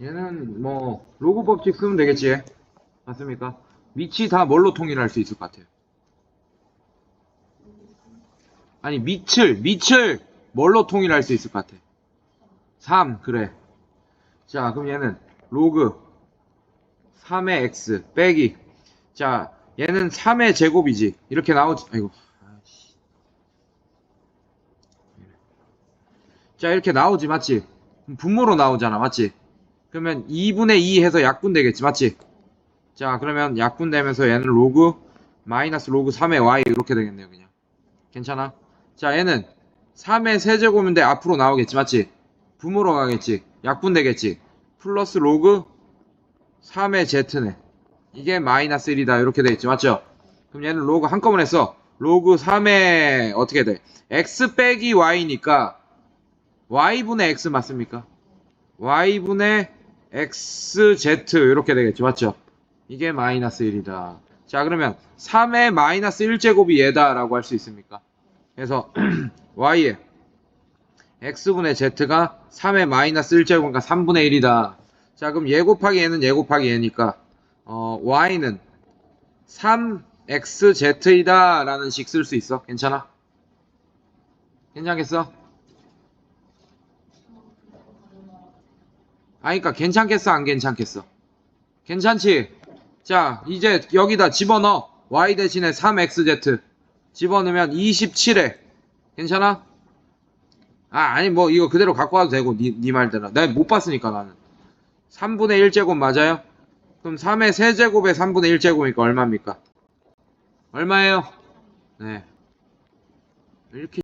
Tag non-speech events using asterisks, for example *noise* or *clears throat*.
얘는 뭐 로그 법칙 쓰면 되겠지. 맞습니까? 밑이 다 뭘로 통일할 수 있을 것 같아요? 아니 밑을 밑을 뭘로 통일할 수 있을 것 같아? 3 그래. 자 그럼 얘는 로그 3의 x 빼기 자 얘는 3의 제곱이지 이렇게 나오지 아이고. 자 이렇게 나오지 맞지? 분모로 나오잖아 맞지? 그러면 2분의 2 해서 약분 되겠지 맞지? 자 그러면 약분 되면서 얘는 로그 마이너스 로그 3의 y 이렇게 되겠네요 그냥 괜찮아? 자 얘는 3의 세제곱인데 앞으로 나오겠지 맞지? 분모로 가겠지 약분 되겠지 플러스 로그 3의 z네 이게 마이너스 1이다 이렇게 되겠지 맞죠? 그럼 얘는 로그 한꺼번에 써 로그 3의 어떻게 돼? x 빼기 y니까 y분의 x 맞습니까? y분의 xz 이렇게 되겠죠 맞죠? 이게 마이너스 1이다 자 그러면 3의 마이너스 1제곱이 얘다 라고 할 수 있습니까? 그래서 *clears throat* y의 x분의 z가 3의 마이너스 1제곱이니까 3분의 1이다 자 그럼 얘 곱하기 얘는 얘 곱하기 얘니까 어, y는 3xz이다 라는 식 쓸 수 있어 괜찮아? 괜찮겠어? 아, 그니까 괜찮겠어, 안 괜찮겠어? 괜찮지? 자, 이제 여기다 집어넣어. y 대신에 3xz. 집어넣으면 27에. 괜찮아? 아, 아니, 뭐, 이거 그대로 갖고 와도 되고, 니, 니 말대로. 내가 못 봤으니까, 나는. 3분의 1제곱 맞아요? 그럼 3의 세제곱에 3분의 1제곱이니까 얼마입니까? 얼마예요? 네. 이렇게